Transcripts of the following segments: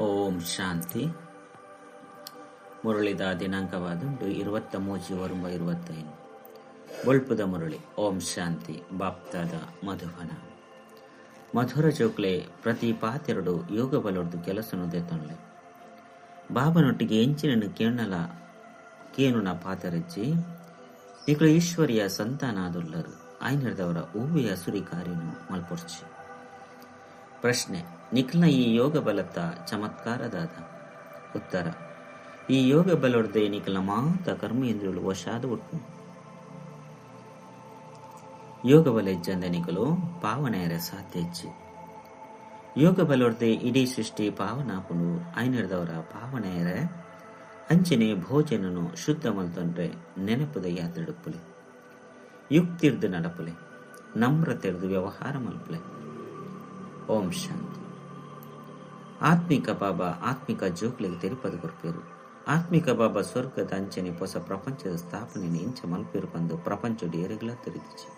ಓಂ ಶಾಂತಿ. ಮುರಳಿದ ದಿನಾಂಕವಾದುಂಟು ಇರುವತ್ತ ಮೂಜಿ ಒರುಂಬ ಇರುವತ್ತೈದು. ಬೊಳ್ಪುದ ಮುರಳಿ, ಓಂ ಶಾಂತಿ, ಬಾಪ್ತಾದ ಮಧುವನ ಮಧುರ ಚೌಕ್ಲೆ, ಪ್ರತಿ ಪಾತೆರಡು ಯೋಗ ಬಲೊಡ್ದು ಕೆಲಸನು ದೆತ್ತೊಂಡ್ಲೆ ಬಾಬನೊಟ್ಟಿಗೆ ಎಂಚಿನನ್ನು ಕೇಣಲ ಕೇನುನ ಪಾತರಜ್ಜಿ ನಿಕಳು ಈಶ್ವರಿಯ ಸಂತಾನಾದುಲ್ಲರು ಆಯ್ನದವರ ಹೂವಿಯ ಸುರಿ ಕಾರ್ಯನು ಮಲ್ಪೊರ್ಚಿ. ಪ್ರಶ್ನೆ ನಿಖಲ್ನ ಈ ಯೋಗ ಬಲತ ಚಮತ್ಕಾರದಾದ ಉತ್ತರ. ಈ ಯೋಗ ಬಲೊಡ್ದೆ ನಿಖಿಲ್ನ ಮಾತ ಕರ್ಮೇಂದ್ರಿಯಳು ವಶಾದ ಉಟ್ಟು ಯೋಗ ಬಲ ಹೆಚ್ಚಂದ ನಿಖಲು ಪಾವನೆಯರ ಸಾಧ್ಯ ಹೆಚ್ಚಿ. ಯೋಗ ಬಲೊಡ್ದೆ ಇಡೀ ಸೃಷ್ಟಿ ಪಾವನಾಪುನು ಐನರ್ದವರ ಪಾವನೆಯರ ಅಂಚನೆ ಭೋಜನನು ಶುದ್ಧ ಮಲ್ತೊಂಡ್ರೆ ನೆನಪುದ ಯಾತ್ರೆಡುಪ್ಪುಲೆ ಯುಕ್ತಿರ್ದು ನಡಪುಲೆ, ನಮ್ರತೆರ್ದು ವ್ಯವಹಾರ ಮಲ್ಪುಲೆ. ಓಂ ಶಾಂತಿ. ಆತ್ಮಿಕ ಬಾಬಾ ಆತ್ಮಿಕ ಜೋಕ್ಲಿಗೆ ತೆರಿಪದುಗೊರ್ಪೇರು ಆತ್ಮಿಕ ಬಾಬಾ ಸ್ವರ್ಗದ ಅಂಚನೆ ಹೊಸ ಪ್ರಪಂಚದ ಸ್ಥಾಪನೆಯನ್ನು ಇಂಚ ಮಲ್ಪೇರು ಬಂದು ಪ್ರಪಂಚದ ಎರೆಗಳ ತೆರೆದಿಚ್ಚು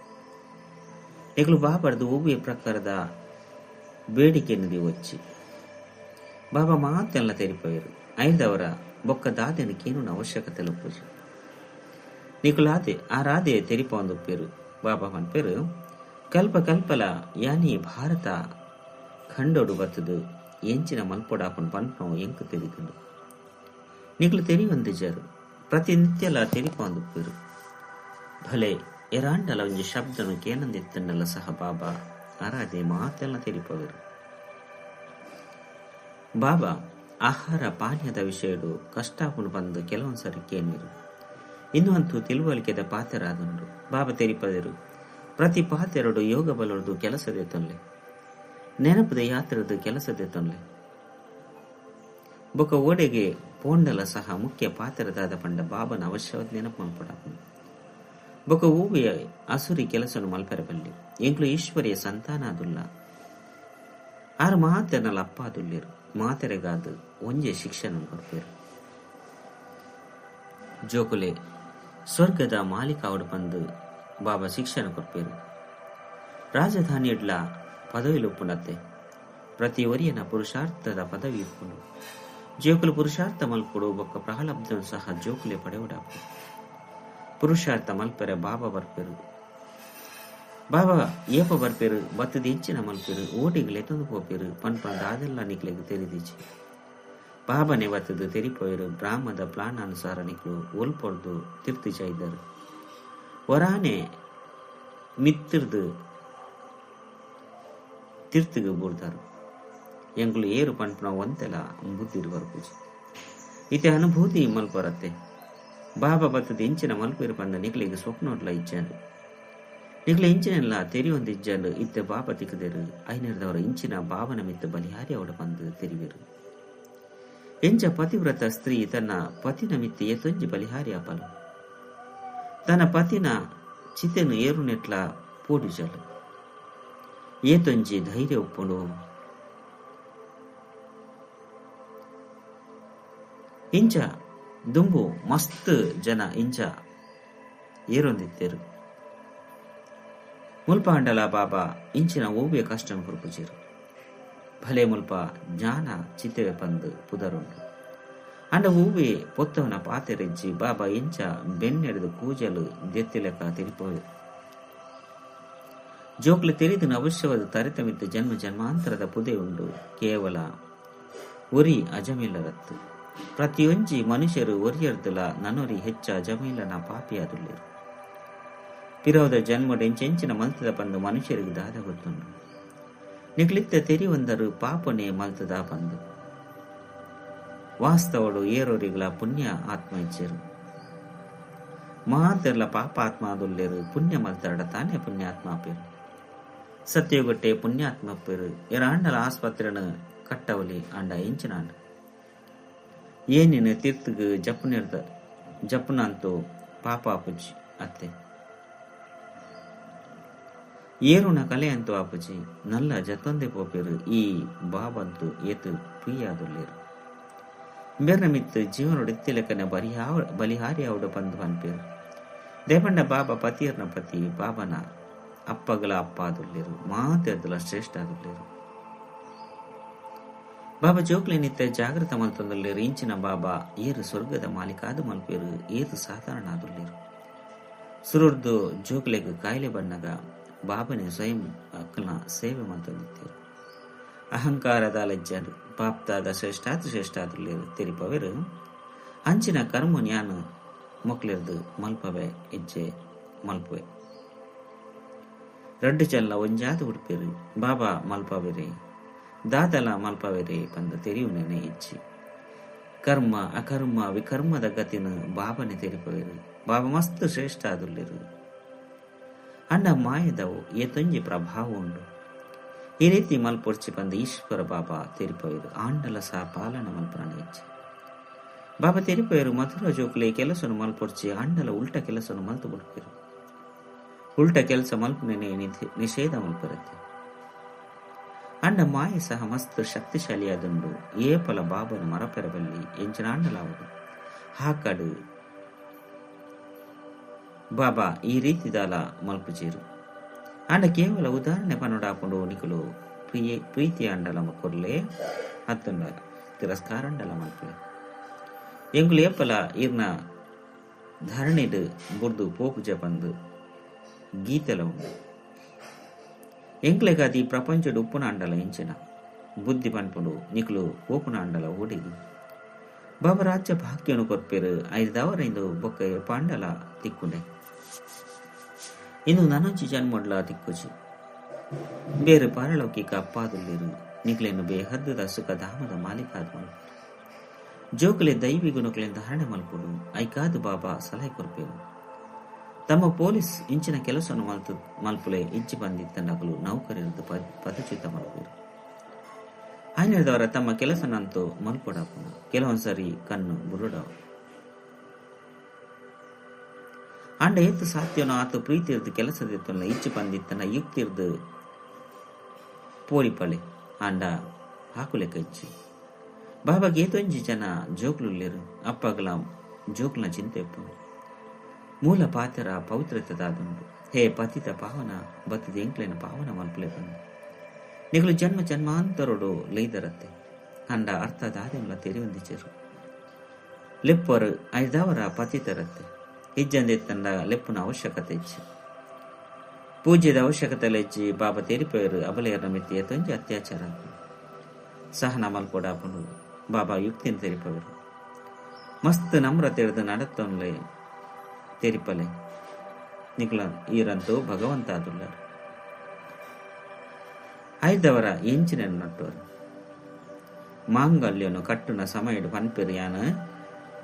ಎಗಳು ಬಾಬಾರ್ದು ಒಬ್ಬೇ ಪ್ರಕಾರದ ಬೇಡಿಕೆಯನ್ನು ಒಚ್ಚಿ ಬಾಬಾ ಮಾತೆಲ್ಲ ತೆರಿಪೋಯರು ಐದವರ ಬೊಕ್ಕ ದಾದೆನಕ್ಕೇನು ಅವಶ್ಯಕತೆಲ್ಲ ಪೂಜೆ నీకులాదే ఆ రాదే తెరిపోందు పేరు బాబా మన పేరు కల్ప కల్పల యాని భారత ఖండోడు బతుదు ಎಂಚಿನ మల్పడాపను ಪನ್ಪಂ ఎంకు ತೆರಿಕೊಂಡು ನಿಕ್ಲು ತೆರಿ వందిజారు ಪ್ರತಿನಿತ್ಯಲ ತೆರಿಪೊಂದು ಪೇರು. ಭಲೆ, ಎರಾಂಡಲ ಒಂಜಿ ಶಬ್ದನು ಕೇನಂದಿತ್ತಂಡಲ ಸಹ ಬಾಬಾ ಅರಾದೆ ಮಾತೆಲ್ಲ ತೆರಿಪವರು. ಬಾಬಾ, ಆಹಾರ ಪಾನೀಯದ ವಿಷಯಡು ಕಷ್ಟಾಪುನು ಬಂದು ಕೆಲವೊಂದ್ಸರಿ ಕೇನಿರು ಇನ್ನು ಅಂತೂ ತಿಳುವಳಿಕೆದ ಪಾತ್ರರಾದನು ಬಾಬಾ ತೆರಿಪದರು, ಪ್ರತಿ ಪಾತೆರಡು ಯೋಗ ಬಲರದು ಕೆಲಸದೆ ತೊನ್ಲೆ. ನೆನಪದ ಯಾತ್ರದ ಕೆಲಸದ ತೊಂದರೆ. ಬೊಕ ಓಡೆಗೆ ಪೋಂಡಲ ಸಹ ಮುಖ್ಯ ಪಾತ್ರದಾದ ಪಂಡ ಬಾಬನ ಅವಶ್ಯವಾದ ನೆನಪು ಮಲ್ಪಡಾಪುಂಡು ಬೊಕ ಊವಿಯ ಅಸುರಿ ಕೆಲಸನು ಮಲ್ಪೆರಬಲ್ಲಿ. ಎಂಕ್ಲು ಈಶ್ವರಿಯ ಸಂತಾನಾದುಲ್ಲ. ಆರು ಮಾತೆನಲ ಅಪ್ಪಾದುಲ್ಲಿರು. ಮಾತೆರೆಗಾದು ಒಂಜೆ ಶಿಕ್ಷಣ ಕೊಡ್ಪೇರು ಜೋಕುಲೆ ಸ್ವರ್ಗದ ಮಾಲೀಕಾವಡು ಬಂದು ಬಾಬಾ ಶಿಕ್ಷಣ ಕೊಡ್ಪೇರು ರಾಜಧಾನಿ ಪದವಿಲು ಉಪ್ಪುನತ್ತೆ ಪ್ರತಿ ಒರಿಯನ ಪುರುಷಾರ್ಥದ ಪದವಿ ಇಪ್ಪುಂಡು ಜೋಕುಲು ಪುರುಷಾರ್ಥ ಮಲ್ಪುಡು, ಬೊಕ್ಕ ಪ್ರಹಲಬ್ಧನು ಸಹ ಜೋಕುಲೆ ಪಡೆಯುಡಾಪು. ಪುರುಷಾರ್ಥ ಮಲ್ಪೆರೆ ಬಾಬಾ ಬರ್ಪೆರು. ಬಾಬಾ ಏಪ ಬರ್ಪೆರು ಬತ್ತದ ಹೆಚ್ಚಿನ ಮಲ್ಪೆರು ಓಟಿಗೆ ಎತ್ತೊಂದು ಪೋಪೆರು, ಪನ್ ಪನ್ ಅದೆಲ್ಲ ನಿಕ್ಲೆಗೆ ತೆರಿದಿಚ್ಚಿ ಬಾಬನೆ ಬತ್ತದು ತೆರಿಪೋಯರು, ಬ್ರಾಹ್ಮದ ಪ್ಲಾನ್ ಅನುಸಾರ ನಿಕ್ಲು ಒಲ್ಪೊಡ್ದು ತಿರ್ತಿಚ ಇದ್ದರು. ಒರಾನೆ ಮಿತ್ತಿರ್ದು ಬೂಡ್ತಾರು ಎಂಗ್ಲು ಏರು ಪನ್ಪನ ಒಂತೆಲ ಬುದ್ಧಿರು ಬರ್ಪುಜಿ ಇತೆ ಅನುಭೂತಿ ಮಲ್ಪರತ್ತೆ ಬಾಬಾ ಬತ್ತದ ಇಂಚಿನ ಮಲ್ಪೇರು ಪಂದ ನಿಕ್ಲಿಗೆ ಸ್ವಪ್ನೋಟ್ಲ ಇಚ್ಚಾನು. ನಿಗ್ಲ ಇಂಚಿನೆಲ್ಲ ತೆರಿಯೊಂದಿಜ್ಜಲು ಇತ್ತ ಬಾಬ ತಿಕ್ಕದಿರು. ಐನರ್ದವರ ಇಂಚಿನ ಬಾಬನ ಮಿತ್ತ ಬಲಿಹಾರಿ ಅವಡ ಬಂದು ತೆರಿವಿರು. ಎಂಚ ಪತಿವ್ರತ ಸ್ತ್ರೀ ತನ್ನ ಪತಿನ ಮಿತ್ತ ಎತ್ತೊಂಜಿ ಬಲಿಹಾರಿ ಅಪಲು ತನ್ನ ಪತಿನ ಚಿತೆನು ಏರುನೆಟ್ಲ ಪೋಡಿಜಲು. ಏತೊಂಜಿ ಧೈರ್ಯ ಉಪ್ಪುಂಡು ಇಂಚ ದುಂಬು ಮಸ್ತ್ ಜನ ಇಂಚ ಏರೊಂದಿತ್ತೇರು ಮುಲ್ಪ ಅಂಡಲ ಬಾಬಾ ಇಂಚಿನ ಓವಿಯ ಕಷ್ಟಂ ಕುರುಪುಜಿರು ಭಲೆ ಮುಲ್ಪ ಜ್ಞಾನ ಚಿತ್ತವೆ ಪಂದು ಪುದರುಂಡು ಅಂಡ ಹೂವೆ ಪೊತ್ತವನ ಪಾತೆರೆಜ್ಜಿ ಬಾಬಾ ಇಂಚ ಬೆನ್ನೆಡೆದು ಕೂಜಲು ದೆತ್ತಿಲೆಕ್ಕ ತಿರಿಪೋಯರು ಜೋಕ್ಲು ತೆರೆದು ಅವಶ್ಯವಾದ ತರಿತಮಿತ್ತ ಜನ್ಮ ಜನ್ಮಾಂತರದ ಪುದೆ ಉಂಡು ಕೇವಲ ಒರಿ ಅಜಮಿಲ್ಲರತ್ತು ಪ್ರತಿಯೊಂಜಿ ಮನುಷ್ಯರು ಒರಿಯರ್ದುಲ ನನೊರಿ ಹೆಚ್ಚ ಅಜಮಿಲ್ಲನ ಪಾಪಿಯಾದುಲ್ಲಿರು. ಪಿರೋದ ಜನ್ಮಡೆಂಚೆಂಚಿನ ಮಲ್ತದ ಪಂದು ಮನುಷ್ಯರಿಗೆ ದಾದ ಗೊತ್ತುಂಡು. ನಿಗ್ಲಿತ್ತ ತೆರಿ ಒಂದರು ಪಾಪನೆ ಮಲ್ತದ ಪಂದು. ವಾಸ್ತವಡು ಏರೋರಿಗಳ ಪುಣ್ಯ ಆತ್ಮ ಇಚ್ಚರು. ಮಾತೆರ್ಲ ಪಾಪ ಆತ್ಮ ಆದುಲ್ಲೇರು ಪುಣ್ಯ ಮಲ್ತಾಡ ತಾನೇ ಪುಣ್ಯಾತ್ಮ ಪೇರು. ಸತ್ಯಗೊಟ್ಟೆ ಪುಣ್ಯಾತ್ಮ ಪೇರು ಎರಾಂಡಲ ಆಸ್ಪತ್ರೆನ ಕಟ್ಟವಲಿ ಅಂಡ ಇಂಚಿನಾಂಡ. ಏನಿನ ತೀರ್ಥಗ ಜಪನ ಅಂತೂ ಪಾಪ ಆಪುಜಿ ಅತ್ತೆ. ಏರುಣ ಕಲೆ ಅಂತೂ ಆಪುಜಿ ನಲ್ಲ ಜತೊಂದೆ ಪೋಪೇರು ಈ ಬಾಬಂತು ಏತು ಪ್ರಿಯಾದುಲ್ಲೇರು ಬೆರ್ನ ಮಿತ್ತು ತಿಲಕನ ಬಲಿಹಾವ ಬಲಿಹಾರಿ ಅವಡು ಬಂದು ಅನ್ಪೇರು ದೇಪಂಡ ಬಾಬಾ ಪತಿಯರ್ನ ಪತಿ ಬಾಬನ ಅಪ್ಪಗಳ ಅಪ್ಪ ಆದುಲ್ಲೇರು ಮಾತೆರ್ದಲ ಶ್ರೇಷ್ಠ ಆದುಲ್ಲೇರು ಬಾಬಾ ಜೋಕ್ಲೆನಿತ್ತ ಜಾಗೃತ ಮಲ್ತೊಂದುಲ್ಲೇರು ಇಂಚಿನ ಬಾಬಾ ಏರು ಸ್ವರ್ಗದ ಮಾಲಿಕಾದು ಮಲ್ಪೇರು ಏರು ಸಾಧಾರಣ ಆದುಲ್ಲೇರು ಸುರುರ್ದು ಜೋಕ್ಲೆಗ್ ಕಾಯಿಲೆ ಬಣ್ಣಗ ಬಾಬನೆ ಸ್ವಯಂ, ಅಕ್ಕನ ಸೇವೆ ಮಲ್ತೊಂದಿತ್ತೇರು ಅಹಂಕಾರದ ಲಜ್ಜರು ಪಾಪ್ತಾದ ಶ್ರೇಷ್ಠಾತ್ ಶ್ರೇಷ್ಠಾದುಲ್ಲೇರು ತೆರಿಪವೆರು, ಅಂಚಿನ ಕರ್ಮ ಜ್ಞಾನ ಮಕ್ಕಳಿರ್ದು ಮಲ್ಪವೆ, ಹೆಜ್ಜೆ ಮಲ್ಪುವೆ. ರಡ್ಡು ಚಲ್ಲ ಒಂಜಾದು ಉಡುಪೇರು. ಬಾಬಾ ಮಲ್ಪವೆರೆ. ದಾದಲ ಮಲ್ಪವೆರೆ ಪಂದ ತೆರಿಯು ನೆನೆ ಇಚ್ಚಿ ಕರ್ಮ ಅಕರ್ಮ ವಿಕರ್ಮದ ಗತಿನ ಬಾಬನೆ ತೆರಿಪವೆರು. ಬಾಬಾ ಮಸ್ತ್ ಶ್ರೇಷ್ಠ ಆದುಲ್ಲೆರು. ಅಂಡ ಮಾಯದವು ಏತೊಂಜಿ ಪ್ರಭಾವ ಉಂಡು. ಈ ರೀತಿ ಮಲ್ಪೊರ್ಚಿ ಬಂದ ಈಶ್ವರ ಬಾಬಾ ತೆರಿಪವೆರು. ಆಂಡಲ ಸಹ ಪಾಲನ ಮಲ್ಪನ ಇಚ್ಚಿ ಬಾಬಾ ತೆರಿಪೇರು ಮಧುರ ಜೋಕ್ಲೆ ಕೆಲಸನು ಮಲ್ಪೊರ್ಚಿ ಆಂಡಲ ಉಲ್ಟ ಕೆಲಸನು ಮಲ್ತು ಬಿಡ್ಪೇರು. ಉಲ್ಟ ಕೆಲಸ ಮಲ್ಪನೆ ನಿಷೇಧ ಮಲ್ಪರತ್ತೆ ಅಂಡ ಮಾಯ ಸಹ ಮಸ್ತ್ ಶಕ್ತಿಶಾಲಿಯಾದಂಡು ಏಪಲ ಬಾಬನ ಮರಪೆರಬಲ್ಲಿ ಎಂಚಿನ ಅಂಡಲಾವುದು ಹಾಕಡು ಬಾಬಾ, ಈ ರೀತಿ ದಾಲ ಮಲ್ಪುಜೀರು. ಅಂಡ ಕೇವಲ ಉದಾಹರಣೆ ಪನ್ನಡಾಪುಂಡು ನಿಕುಲು ಪ್ರಿಯ ಪ್ರೀತಿ ಅಂಡಲ ಕೊರ್ಲೆ ಅತ್ತುಂಡ ತಿರಸ್ಕಾರ ಅಂಡಲ ಮಲ್ಪಿ ಎಂಗುಲು ಏಪಲ ಇರ್ನ ಧರಣಿಡು ಬುರ್ದು ಪೋಕುಜ ಬಂದು ಗೀತೆಲ ಉಂಡು ಎಂಕ್ಲೆಗಾದಿ ಪ್ರಪಂಚಡು ಉಪ್ಪುನ ಅಂಡಲ ಎಂಚಿನ ಬುದ್ಧಿ ಪನ್ಪುಂಡು ನಿಕುಲು ಓಪುನ ಅಂಡಲ ಓಡಿಗಿ ಬಾಬಾ ರಾಜ್ಯ ಭಾಗ್ಯನು ಕೊರ್ಪೇರು ಐದವರಿಂದ ಬೊಕ್ಕ ಪಾಂಡಲ ತಿಕ್ಕುಂಡೆ ಇನ್ನು ನನಂಚಿ ಜನ್ಮಡ್ಲ ತಿಕ್ಕುಜಿ ಬೇರೆ ಪಾರಲೌಕಿಕ ಅಪ್ಪಾದುಲ್ಲಿರು ನಿಕ್ಲೆನ್ನು ಬೇಹದ್ದದ ಸುಖ ಧಾಮದ ಮಾಲೀಕಾದ ಮಲ್ಪು ಜೋಕಲೆ ದೈವಿ ಗುಣಗಳಿಂದ ಹರಣೆ ಮಲ್ಪುಡು ಐಕಾದು ಬಾಬಾ ಸಲಹೆ ಕೊರ್ಪೇರು ತಮ್ಮ ಪೊಲೀಸ್ ಇಂಚಿನ ಕೆಲಸವನ್ನು ಮಲ್ತು ಮಲ್ಪುಲೆ ಇಂಚಿ ಬಂದಿದ್ದ ನಗಲು ನೌಕರರದ್ದು ಪದಚ್ಯುತ ಮಲಗುವರು ಆಯ್ನದವರ ತಮ್ಮ ಕೆಲಸನಂತೂ ಮಲ್ಪೊಡಪುನ ಕೆಲವೊಂದ್ಸರಿ ಕಣ್ಣು ಬುರುಡ. ಅಂಡ ಎತ್ತು ಸಾಧ್ಯನೋ ಆತ ಪ್ರೀತಿರ್ದು ಕೆಲಸದಿತ್ತಲ್ಲ ಇಚ್ಚು ಬಂದಿತ್ತನ ಯುಕ್ತಿರ್ದು ಪೋಳಿಪಳೆ ಅಂಡ ಹಾಕುಲೆ ಕಚ್ಚಿ ಬಾಬಾಗೆ ಏತೊಂಜಿ ಜನ ಜೋಕ್ಲುಲ್ಲಿರು ಅಪ್ಪಗಲ ಜೋಕ್ಲ ಚಿಂತೆ ಮೂಲ ಪಾತ್ರ ಪವಿತ್ರತದಾದುಂಡು ಹೇ ಪತಿತ ಪಾವನ ಬತ್ತಿದ ಎಂಕ್ಲೆನ ಪಾವನ ಮಲ್ಪಲೆ ಬಂದು ನಿಗಳು ಜನ್ಮ ಜನ್ಮಾಂತರೊಡು ಲೈದರತ್ತೆ ಅಂಡ ಅರ್ಥ ದಾದೆಂಲ ತೆರಿಯೊಂದಿಚರು ಲೆಪ್ಪರು ಐದವರ ಪತಿತರತ್ತೆ ಇಜ್ಜಂದೆತ್ತಂಡ ಲೆಪ್ಪುನ ಅವಶ್ಯಕತೆ ಇಚ್ಚಿ ಪೂಜ್ಯದ ಅವಶ್ಯಕತೆ ಲೆಚ್ಚಿ ಬಾಬಾ ತೆರಿಪೇರು ಅಬಲೆಯರ ಮಿತಿಯ ತೊಂಜಿ ಅತ್ಯಾಚಾರ ಸಹನ ಮಲ್ಪೊಡಾಪನು ಬಾಬಾ ಯುಕ್ತಿನ ತೆರಿಪವರು ಮಸ್ತ್ ನಮ್ರ ತೆರೆದು ನಡತ್ತೊನ್ಲೆ ತೆರಿಪಲೆ ನಿಕ್ಲ ಈರಂತೂ ಭಗವಂತ ಆದುಲ್ಲರು ಐದವರ ಎಂಚಿನ ನಟ್ಟುವರು. ಮಾಂಗಲ್ಯನು ಕಟ್ಟುನ ಸಮಯಡು ಪನ್ಪೆರು ಯಾನ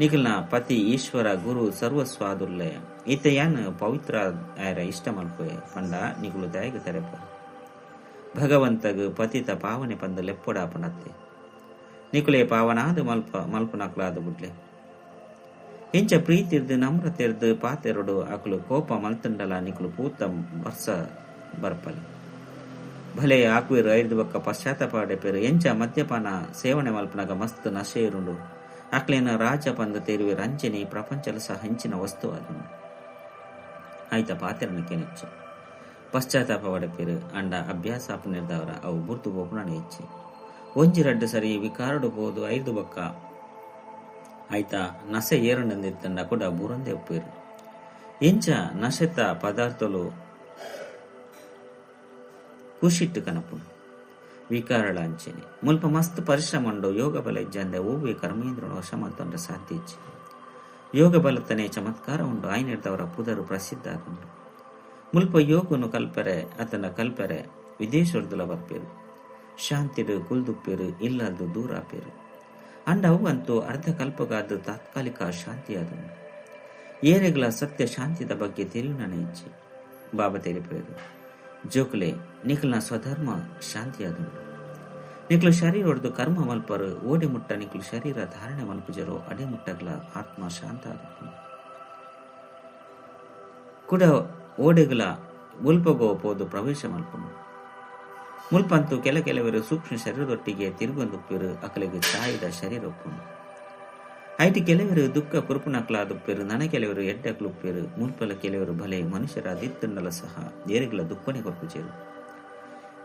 ನಿಖಲ್ನ ಪತಿ ಈಶ್ವರ ಗುರು ಸರ್ವಸ್ವಾದುಲ್ಲೆ. ಈತ ಯಾನ್ ಪವಿತ್ರ ಆಯರ ಇಷ್ಟ ಮಲ್ಪೆ ಪಂಡ ನಿಗುಲು ದಯಗ ತೆರೆಪ. ಭಗವಂತಗ ಪತಿತ ಪಾವನೆ ಪಂದ ಲೆಪ್ಪೊಡಾಪನತ್ತೆ. ನಿಕುಲೆ ಪಾವನಾದ ಮಲ್ಪ ಮಲ್ಪನಕ್ಲಾದ ಬುಡ್ಲೆ ಇಂಚ ಪ್ರೀತಿರ್ದು ನಮ್ರತೆರ್ದು ಪಾತೆರಡು ಅಕುಲು ಕೋಪ ಮಲ್ತಂಡಲ ನಿಕುಲು ಪೂತ ಬರ್ಸ ಬರ್ಪಲೆ ಭಲೆ ಆಕುವಿರು ಐದು ಬಕ್ಕ ಪಶ್ಚಾತ್ತಾಪ ಪೇರು ಎಂಚ ಮದ್ಯಪಾನ ಸೇವನೆ ಮಲ್ಪನಾಗ ಮಸ್ತ್ ನಶೆ ಇರುಂಡು ಅಕ್ಲೇನ ರಾಜ ಪಂದ ತೆರುವೆ ರಂಜನೆ ಪ್ರಪಂಚಲ ಸಹ ಹಂಚಿನ ವಸ್ತು ಅದನ್ನು ಆಯ್ತ ಪಾತೆರನಕ್ಕೆ ನೆಚ್ಚು ಪಶ್ಚಾತ್ತಾಪ ಪೇರು ಅಂಡ ಅಭ್ಯಾಸ ನಿರ್ದವರ ಅವು ಬುರ್ತು ಬೋಪುಣ ಹೆಚ್ಚಿ ಒಂಜಿ ರಡ್ಡು ಸರಿ ವಿಕಾರಡು ಬೋದು ಐದು ಬಕ್ಕ ಆಯ್ತ ಏರಂಡಂದಿತ್ತಂಡ ಕೂಡ ಬುರಂದೆ ಉಪ್ಪೇರು ಎಂಚ ನಶೆತ ಪದಾರ್ಥಲು ಖುಷಿಟ್ಟು ಕನಪು ವಿಕಾರಳ ಅಂಚೆನೆ. ಮುಲ್ಪ ಮಸ್ತ್ ಪರಿಶ್ರಮ ಉಂಡು ಯೋಗ ಬಲ ಇಜ್ಜಂದೆ ಓವಿ ಕರ್ಮೇಂದ್ರನು ವಶ ಮತ್ತೊಂಡ ಸಾಧ್ಯ ಯೋಗ ಬಲತನೆ ಚಮತ್ಕಾರ ಉಂಡು, ಆಯ್ನಿಡ್ದವರ ಪುದರು ಪ್ರಸಿದ್ಧ ಆಗುಂಡು. ಮುಲ್ಪ ಯೋಗನು ಕಲ್ಪರೆ ಅತನ ಕಲ್ಪರೆ ವಿದೇಶರ್ದುಲ ಬರ್ಪೇರು. ಶಾಂತಿಡು ಕುಲ್ದುಪ್ಪೇರು ಇಲ್ಲದು ದೂರ ಆಪೇರು. ಅಂಡ ಅವಂತೂ ಅರ್ಧ ಕಲ್ಪಗಾದ ತಾತ್ಕಾಲಿಕ ಶಾಂತಿ ಆದನು ಏರೆಗಳ ಸತ್ಯ ಶಾಂತಿದ ಬಗ್ಗೆ ತಿಳಿಯುನನೆ ಇಚ್ಛೆ. ಬಾಬಾ ತೆರಿಪೇರು ಜೋಕ್ಲೆ, ನಿಖಲ್ನ ಸ್ವಧರ್ಮ ಶಾಂತಿ ಆದುಂಡು ನಿಕ್ಲು ಶರೀರ ಹೊಡೆದು ಕರ್ಮ ಮಲ್ಪರು, ಓಡೆ ಮುಟ್ಟ ನಿಕ್ಲು ಶರೀರ ಧಾರಣೆ ಮಲ್ಪುಜರು, ಅಡೆ ಮುಟ್ಟಗಳ ಆತ್ಮ ಶಾಂತ ಆದನು ಕೂಡ ಓಡೆಗಳ ಉಲ್ಪಗೋಪೋದು ಪ್ರವೇಶ ಮಲ್ಪನು ಮುಲ್ಪಂತು ಕೆಲ ಕೆಲವರು ಸೂಕ್ಷ್ಮ ಶರೀರದೊಟ್ಟಿಗೆ ತಿರುಗೊಂದುಪ್ಪರು, ಅಕಲಿಗೆ ಶರೀರ ಒಪ್ಪುನು ಐಟಿ ಕೆಲವರು ದುಃಖ ಕುರುಪುನಕ್ಲಾದುಪ್ಪಿರು, ನನ ಕೆಲವರು ಎಡ್ಡಕ್ಲುಪ್ಪರು ಮುಲ್ಪಲ ಕೆಲವರು ಭಲೆ ಮನುಷ್ಯರ ಸಹ ಏರಿಗಳ ದುಃಖನೆ ಕೊರ್ಪುಚೇರು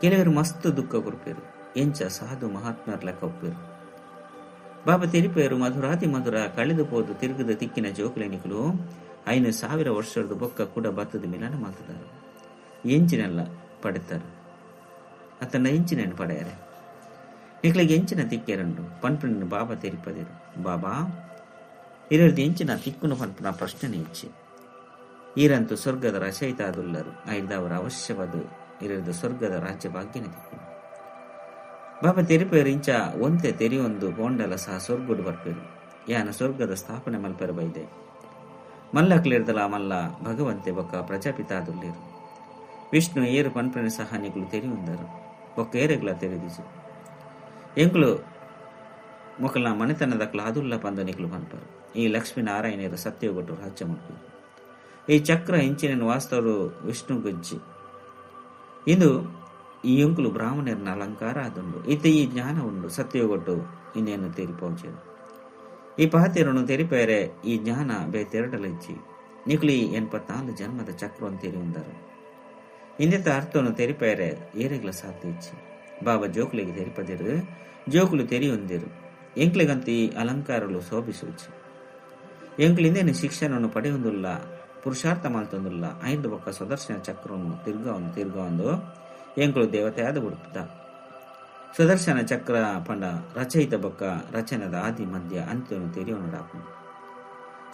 ಕೆಲವರು ಮಸ್ತ್ ದುಃಖ ಕೊರ್ಪೇರು, ಎಂಚ ಸಾಧು ಮಹಾತ್ಮರ್ಲ ಕಪ್ಪೆರು ಬಾಬಾ ತೆರಿಪೇರು ಮಧುರಾತಿ ಮಧುರ ಕಳೆದು ಪೋದು ತಿರುಗದ ತಿಕ್ಕಿನ ಜೋಕುಲೆನಿಕಲು ಐನು ಸಾವಿರ ವರ್ಷದ ಬೊಕ್ಕ ಕೂಡ ಬತ್ತದ ಮಿಲನ ಮಾತದಾರು. ಎಂಚಿನೆಲ್ಲ ಪಡೆತಾರೆ ಅತನ ಎಂಚಿನೇನು ಪಡೆಯರೆ. ఇక్కడ ಎಂಚಿನ తిక్కేరండు ಬಾಬಾ ತೆರಿಪದಿರು. ಬಾಬಾ ಇರಲ್ದು ಎಂಚಿನ ತಿಕ್ಕುನು ಪನ್ಪುನ ಪ್ರಶ್ನೆ ಇಚ್ಚಿ. ಈರಂತೂ ಸ್ವರ್ಗದ ರಚಯಿತಾದುಲ್ಲರು, ಐದವರ ಅವಶ್ಯವಾದ ಇರದು ಸ್ವರ್ಗದ ರಾಜ್ಯ ಭಾಗ್ಯನ ಬಾಬಾ ತೆರಿಪೇರು ಇಂಚ ಒಂತೆ ತೆರಿಯೊಂದು ಬೋಂಡಲ ಸಹ ಸ್ವರ್ಗುಡು ಬರ್ಪೇರು. ಯಾನ ಸ್ವರ್ಗದ ಸ್ಥಾಪನೆ ಮಲ್ಪೆರು ಬೈದೆ. ಮಲ್ಲಕ್ಲಿರ್ದಲ ಮಲ್ಲ ಭಗವಂತೆ ಬೊಕ್ಕ ಪ್ರಜಾಪಿತಾದುಲ್ಲಿರು. ವಿಷ್ಣು ಏರು ಪನ್ಪನೆ ಸಹ ನಿಗುಲು ತೆರಿಯುಂದರು. ಬೊಕ್ಕ ಏರೆಗ್ಲ ತೆರೆದಿಸು ಎಂಕುಲು ಮೊಕಲ್ನ ಮನೆತನದ ಕ್ಲಾದುಲ್ಲ ಪಂದ ನಿಗುಲು ಪನ್ಪರು ಈ ಲಕ್ಷ್ಮೀನಾರಾಯಣರು ಸತ್ಯಗೊಟ್ಟು ರಾಜ್ಯ ಮಾಡ್ತಾರೆ ಈ ಚಕ್ರ ಇಂಚಿನ ವಾಸ್ತವರು ವಿಷ್ಣು ಗುಜ್ಜಿ ಇದು ಈ ಎಂಕುಲು ಬ್ರಾಹ್ಮಣರನ್ನ ಅಲಂಕಾರ ಅದುಂಡು ಇತ್ತ ಈ ಜ್ಞಾನ ಉಂಡು ಸತ್ಯಗೊಟ್ಟು ಇನ್ನೇನು ತೆರಿಪೋಚರು ಈ ಪಾತಿರನು ತೆರಿಪೇರೆ ಈ ಜ್ಞಾನ ಬೇ ತೆರಡಲಿಚ್ಚಿ ನಿಕ್ಲಿ ಎನ್ಪತ್ನಾಲ್ಕು ಜನ್ಮದ ಚಕ್ರವನ್ನು ತೆರಿಯುಂದರು ಇಂದಿತ ಅರ್ಥವನ್ನು ತೆರಿಪೇರೆ ಏರೆಗ್ಲ ಸಾಧ್ಯಿಚ್ಚಿ ಬಾಬಾ ಜೋಕುಲಿಗೆ ತೆರಿಪದಿರು ಜೋಕುಲು ತೆರಿಯೊಂದಿರು ಎಂಕ್ಲಿಗಂತ ಅಲಂಕಾರಲು ಶೋಭಿಸೂಚಿ ಎಂಕ್ಲಿಂದೇನು ಶಿಕ್ಷಣವನ್ನು ಪಡೆಯೊಂದುಲ್ಲ ಪುರುಷಾರ್ಥ ಮಲ್ತೊಂದುಲ್ಲ ಐದು ಬೊಕ್ಕ ಸುದರ್ಶನ ಚಕ್ರವನ್ನು ತಿರ್ಗವನ್ನು ತಿರ್ಗವೊಂದು ದೇವತೆ ಆದ ಬಿಡುತ್ತ ಸುದರ್ಶನ ಚಕ್ರ ಪಂಡ ರಚಯಿತ ಬೊಕ್ಕ ರಚನದ ಆದಿ ಮಧ್ಯ ಅಂತ್ಯವನ್ನು ತೆರೆಯೋನು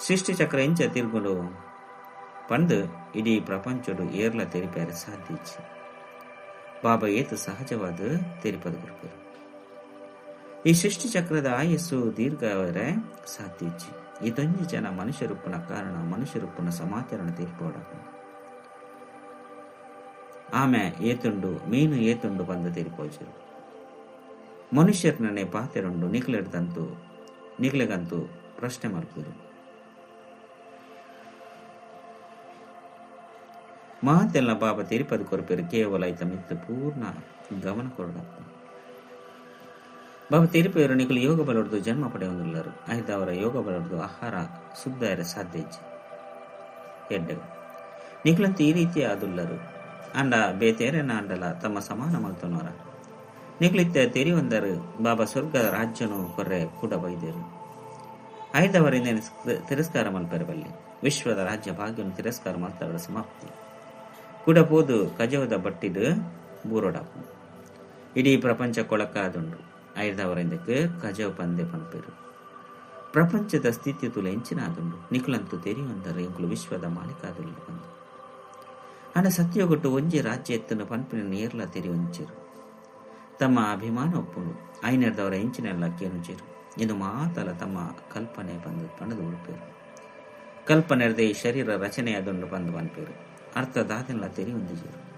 ಸೃಷ್ಟಿ ಚಕ್ರ ಇಂಚ ತಿರ್ಗುಡು ಪಂದು ಇಡೀ ಪ್ರಪಂಚಡು ಏರ್ಲ ತೆರಿಪಾರೆ ಸಾಧಿಸಿ ಬಾಬಾ ಏತು ಸಹಜವಾದ ತೆರಿಪದ ಕೊಡ್ತಾರೆ ಈ ಸೃಷ್ಟಿ ಚಕ್ರದ ಆಯಸ್ಸು ದೀರ್ಘವರೆ ಈ ಇದೊಂದು ಜನ ಮನುಷ್ಯ ರೂಪನ ಕಾರಣ, ಮನುಷ್ಯ ರೂಪನ ಸಮಾಚರಣ ತೀರ್ಪೋಡ ಆಮೆ ಏತುಂಡು, ಮೀನು ಏತುಂಡು ಬಂದ ತೀರ್ಪೋಚರು ಮನುಷ್ಯರ್ನೇ ಪಾತೆರುಂಡು ನಿಗ್ಲೆಡ್ದಂತೂ, ನಿಗ್ಲೆಗಂತೂ ಪ್ರಶ್ನೆ ಮಲ್ಪುದು ಮಾತೆಲ್ಲ ಬಾಬಾ ತಿರುಪತಿ ಕೊರಪೇರು ಕೇವಲ ಐತ ಮಿತ್ತು ಪೂರ್ಣ ಗಮನ ಕೊರಡಪ್ಪ ಬಾಬಾ ತಿರುಪೇರು ನಿಕಲು ಯೋಗ ಬಲೊಡ್ದು ಜನ್ಮ ಪಡೆಯುವುದಿಲ್ಲರು ಆಯ್ತು ಅವರ ಯೋಗ ಬಲೊಡ್ದು ಆಹಾರ ಸುದ್ದಾರ ಸಾಧ್ಯ ಎಡ್ಡೆ. ನಿಕಲಂತ ಈ ರೀತಿ ಆದುಲ್ಲರು. ಅಂಡ ಬೇತೇರೆನ ಅಂಡಲ ತಮ್ಮ ಸಮಾನ ಮಲ್ತನವರ ತೆರಿ ಒಂದರು ಬಾಬಾ ಸ್ವರ್ಗದ ರಾಜ್ಯನು ಕೊರ್ರೆ ಕೂಡ ಬೈದರು. ಆಯ್ದವರಿಂದ ತಿರಸ್ಕಾರ ಮಲ್ಪೆರಬಲ್ಲಿ ವಿಶ್ವದ ರಾಜ್ಯ ಭಾಗ್ಯವನ್ನು ತಿರಸ್ಕಾರ ಮಲ್ತವರ ಸಮಾಪ್ತಿ. ಕುಡಪೋದು ಕಜವದ ಬಟ್ಟಿದು ಬೂರೋಡಾಪು ಇಡೀ ಪ್ರಪಂಚ ಕೊಳಕಾದುಂಡು ಐದವರಿಂದಕ್ಕೆ ಕಜವ ಪಂದೆ ಪಂಪಿರು ಪ್ರಪಂಚದ ಸ್ಥಿತಿ ತುಲ ಎಂಚಿನಾದುಂಡು ನಿಖಲಂತು ತೆರೆಯುವಂತಾರೆ ಎಂಕುಲು ವಿಶ್ವದ ಮಾಲೀಕಾದುಲ್ಲ ಬಂದು ಹಣ ಸತ್ಯಗೊಟ್ಟು ಒಂಜಿ ರಾಜ್ಯ ಎತ್ತನ ಪಂಪಿನ ನೇರ್ಲ ತೆರಿಯೊಂಚರು. ತಮ್ಮ ಅಭಿಮಾನ ಒಪ್ಪುಂಡು ಐನರ್ದವರ ಎಂಚಿನೆಲ್ಲ ಕೇನುಚಿರು. ಇದು ಮಾತಲ ತಮ್ಮ ಕಲ್ಪನೆ ಬಂದು, ಪಣದು ಉಡುಪಿರು. ಕಲ್ಪನೆರ್ದೆ ಈ ಶರೀರ ರಚನೆಯಾದುಂಡು ಬಂದು ಪನ್ಪೇರು. ಅರ್ಥದಾದೆಲ್ಲ ಹೊಂದಿಜರು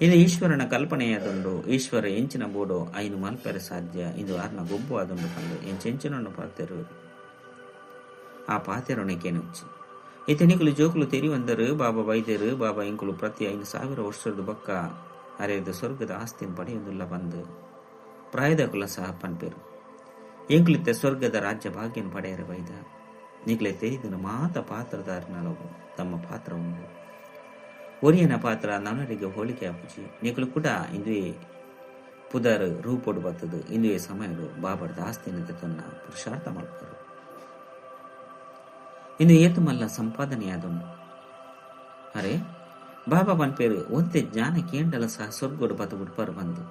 ಇದು ಈಶ್ವರನ ಕಲ್ಪನೆಯಾದುಂಡು ಈಶ್ವರ ಎಂಚಿನ ಬೋಡು ಐನು ಮಲ್ಪೆರೆ ಸಾಧ್ಯ, ಇದು ಆರ್ನ ಗೊಬ್ಬು ಆದುಂಡು ಕಂಡು ಎಂಚೆಂಚನನ್ನು ಪಾತೆರು ಆ ಪಾತೆರೊಣೆಕೇನುಚ್ಚಿ ಇತನಿಕುಲು ಜೋಕುಲು ತೆರಿ ಒಂದರು ಬಾಬಾ ಬೈದರು ಬಾಬಾ ಇಂಕುಲು ಪ್ರತಿ ಐದು ಸಾವಿರ ವರ್ಷದ ಬೊಕ್ಕ ಅರೆದು ಸ್ವರ್ಗದ ಆಸ್ತಿನ ಪಡೆಯುವುದಿಲ್ಲ ಬಂದು. ಪ್ರಾಯದ ಕುಲ ಸಹ ಪನ್ಪೇರು. ಎಂಕ್ಲಿತ್ತ ಸ್ವರ್ಗದ ರಾಜ್ಯ ಭಾಗ್ಯನ ಪಡೆಯರೆ ಬೈದ ನಿಕ್ಲೆ ತೆರಿದನು ಮಾತ ಪಾತ್ರದಾರನಲವು ತಮ್ಮ ಪಾತ್ರ ಉಂಡು ಒರಿಯನ ಪಾತ್ರ ನನ್ನರಿಗೆ ಹೋಲಿಕೆ ಆಪುಜಿ ನಿಕಲು ಕೂಡ ಇಂದುವೆ ಪುದರ್ ರೂಪೊಡು ಬರ್ತದೆ ಇಂದುವೆ ಸಮಯಡು ಬಾಬರ್ದ ಆಸ್ತಿನ ತನ್ನ ಪುರುಷಾರ್ಥ ಮಾಡ್ತಾರೆ ಇನ್ನು ಏತು ಮಲ್ಲ ಸಂಪಾದನೆಯಾದನು ಅರೆ ಬಾಬಾ ಪನ್ಪೇರು ಒಂತೆ ಜ್ಞಾನ ಕೇಂಡಲ ಸಹ ಸ್ವರ್ಗೋಡು ಬತ ಬಿಡ್ಪಾರು ಬಂದು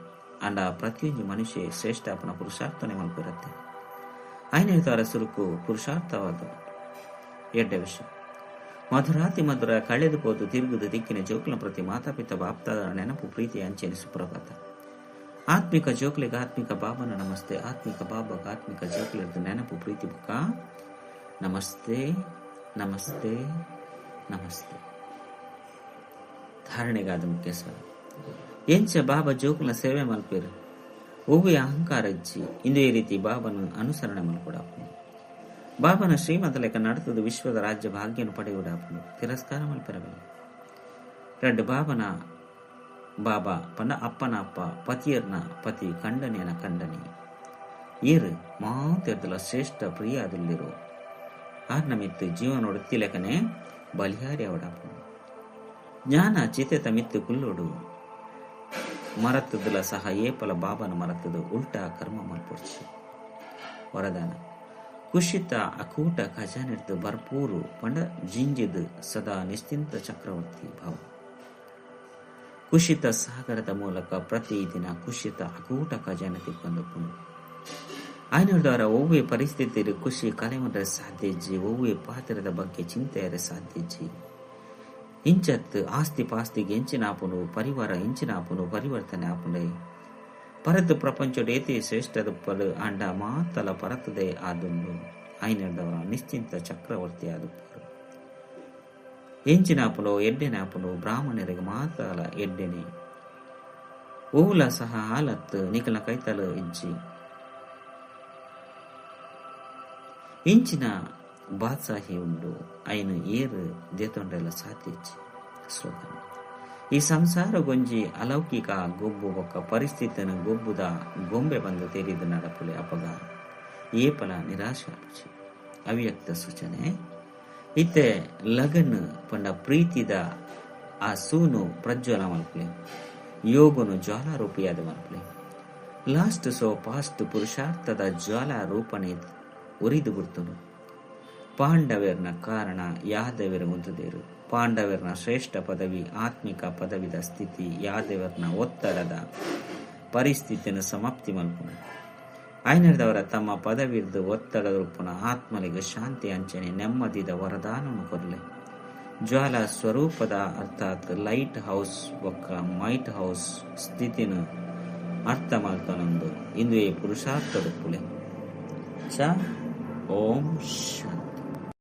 ಅಂಡ ಪ್ರತಿಯೊಂದು ಮನುಷ್ಯ ಶ್ರೇಷ್ಠ ಅಪನ ಪುರುಷಾರ್ಥನೆ ಮಲ್ಪಿರುತ್ತೆ ಐನೇತರ ಸುರುಕು ಪುರುಷಾರ್ಥವಾದ ಎಡ್ಡ ವಿಷಯ ಮಧುರಾತಿ ಮಧುರ ಕಳೆದು ಹೋದು ತಿರುಗುದು ದಿಕ್ಕಿನ ಜೋಕುಲ ಪ್ರತಿ ಮಾತಾಪಿತ ಬಾಪ್ತಾದ ನೆನಪು ಪ್ರೀತಿ ಅಂಚೆನೆ ಸುಪ್ರಭಾತ. ಆತ್ಮಿಕ ಜೋಕ್ಲಿಗೆ ಆತ್ಮಿಕ ಬಾಬನ ನಮಸ್ತೆ, ಆತ್ಮಿಕ ಬಾಬಾಗ ಆತ್ಮಿಕ ಜೋಕ್ಲಿರ್ದು ನೆನಪು ಪ್ರೀತಿ ಬುಕ್ಕ ನಮಸ್ತೆ ನಮಸ್ತೆ ನಮಸ್ತೆ. ಧಾರಣೆಗಾದ ಮುಖ್ಯ ಸರ್ ಎಂಚ ಬಾಬಾ ಜೋಕುಲ ಸೇವೆ ಮಲ್ಪೇರು. ಒಗುಯ ಅಹಂಕಾರ ಇಜ್ಜಿ ಇಂದು ಈ ರೀತಿ ಬಾಬನ ಅನುಸರಣೆ ಮಲ್ಕೊಡಾಪನು ಬಾಬನ ಶ್ರೀಮಂತ లేక ನಡ್ತುದ್ ವಿಶ್ವದ ರಾಜ್ಯ భాగ్యను పడేవుడాపును ತಿರಸ್ಕಾರ పెరవలి ರೆಡ್ ಬಾಬನ ಬಾಬಾ ಪನ್ನ ಅಪ್ಪನ ಅಪ್ಪ, ಪತಿಯರ್ನ ಪತಿ ಕಂಡನೇನ ಕಂಡನೆ ಏರು ಮಾತಿರ್ದಲ ಶ್ರೇಷ್ಠ, ಪ್ರಿಯಾದಲ್ಲಿರು. ಆರ್ನ ಮಿತ್ತು, ಜೀವನೋಡು ತಿಲಕನೆ ಬಲಿಹಾರಿ ಅವಡಪ್ಪನು ಜ್ಞಾನ ಚಿತೆತ ಮಿತ್ತು ಕುಲ್ಲೋಡು. ಮರತ್ತದಲ ಸಹ ಏಪಲ ಬಾಬನ ಮರತ್ತದು ಉಲ್ಟಾ ಕರ್ಮ ಮಲ್ಪೊಡ್ಚಿ ವರದಾನ. ಕುಶಿತ ಅಕೂಟ ಖಜಾನಿರ್ದು ಭರ್ಪೂರು ಪಂಡ ಜಿಂಜಿದ್ ಸದಾ ನಿಶ್ಚಿಂತ ಚಕ್ರವರ್ತಿ ಭವ. ಕುಶಿತ ಸಾಗರದ ಮೂಲಕ ಪ್ರತಿದಿನ ಕುಶಿತ ಅಕೂಟ ಖಜಾನೆ ತಿಕ್ಕೊಂದು ಆಯ್ನದವರ ಒವ್ವೆ ಪರಿಸ್ಥಿತಿ ಖುಷಿ ಕಲೆಮಂದ್ರೆ ಸಾಧ್ಯಜ್ಜಿ ಒವ್ವೆ ಪಾತ್ರದ ಬಗ್ಗೆ ಚಿಂತೆಯರ ಸಾಧ್ಯಜ್ಜಿ ಇಂಚತ್ ಆಸ್ತಿ ಪಾಸ್ತಿಗೆ ಎಂಚಿನಾಪುನು ಪರಿವಾರ ಎಂಚಿನಾಪುನು ಪರಿವರ್ತನೆ ಆಪುಂಡೆ ಪರದ್ ಪ್ರಪಂಚದ ಏತಿ ಶ್ರೇಷ್ಠದ ಪಲು ಅಂಡ ಮಾತಲ ಪರತದೆ ಆದುಂಡು ಆಯ್ನದವರ ನಿಶ್ಚಿಂತ ಚಕ್ರವರ್ತಿ ಆದುಪ್ಪರು ಎಂಚಿನಾಪುಲು ಎಡ್ಡೆನಾಪುಲು ಬ್ರಾಹ್ಮಣರಿಗೆ ಮಾತಲ ಎಡ್ಡೆನೆ ಓಲ ಸಹ ಹಾಲತ್ ನಿಖಲ ಕೈತಲು ಇಜ್ಜಿ ಇಂಚಿನ ಬಾದ್ಸಾಹಿ ಉಂಡು ಐನು ಏರು ದೇತೊಂಡೆಲ್ಲ ಸಾತಿಚ್ಚಿ ಶ್ಲೋಕನ ಈ ಸಂಸಾರ ಗೊಂಜಿ ಅಲೌಕಿಕ ಗೊಬ್ಬು ಒಕ್ಕ ಪರಿಸ್ಥಿತಿನ ಗೊಬ್ಬುದ ಗೊಂಬೆ ಬಂದು ತೆರೆದು ನಡಪುಲೆ ಅಪಗ ಏಪಲ ನಿರಾಶಾಪುಚಿ. ಅವ್ಯಕ್ತ ಸೂಚನೆ. ಇತ್ತೆ ಲಗನ್ ಪಂಡ ಪ್ರೀತಿದ ಆ ಸೂನು ಪ್ರಜ್ವಲ ಮಲ್ಪಲೆ. ಯೋಗನು ಜ್ವಾಲಾರೂಪಿಯಾದ ಮಲ್ಪಲೆ. ಲಾಸ್ಟ್ ಸೋ ಪಾಸ್ಟ್ ಪುರುಷಾರ್ಥದ ಜ್ವಾಲ ರೂಪಣೆ ಉರಿದು ಗುರ್ತನು ಪಾಂಡವರ್ನ ಕಾರಣ ಯಾದವರ ಮುಂದುದೇರು ಪಾಂಡವರ್ನ ಶ್ರೇಷ್ಠ ಪದವಿ, ಆತ್ಮಿಕ ಪದವಿದ ಸ್ಥಿತಿ, ಯಾದವರ್ನ ಒತ್ತಡದ ಪರಿಸ್ಥಿತಿಯನ್ನು ಸಮಾಪ್ತಿ ಮಲ್ಪುಣ ಐನರ್ದವರ ತಮ್ಮ ಪದವಿರ್ದು ಒತ್ತಡದ ರೂಪನ ಆತ್ಮಲಿಗೆ ಶಾಂತಿ ಅಂಚನೆ ನೆಮ್ಮದಿದ ವರದಾನವನ್ನು ಕೊರಲೆ ಜ್ವಾಲ ಸ್ವರೂಪದ ಅರ್ಥಾತ್ ಲೈಟ್ ಹೌಸ್ ಒಕ್ಕ ಮೈಟ್ ಹೌಸ್ ಸ್ಥಿತಿನ ಅರ್ಥ ಮಲ್ತನೊಂದು ಇಂದು ಈ ಪುರುಷಾರ್ಥ ರೂಪುಲೆ. ಚ, ಓಂ ಶಾಂತಿ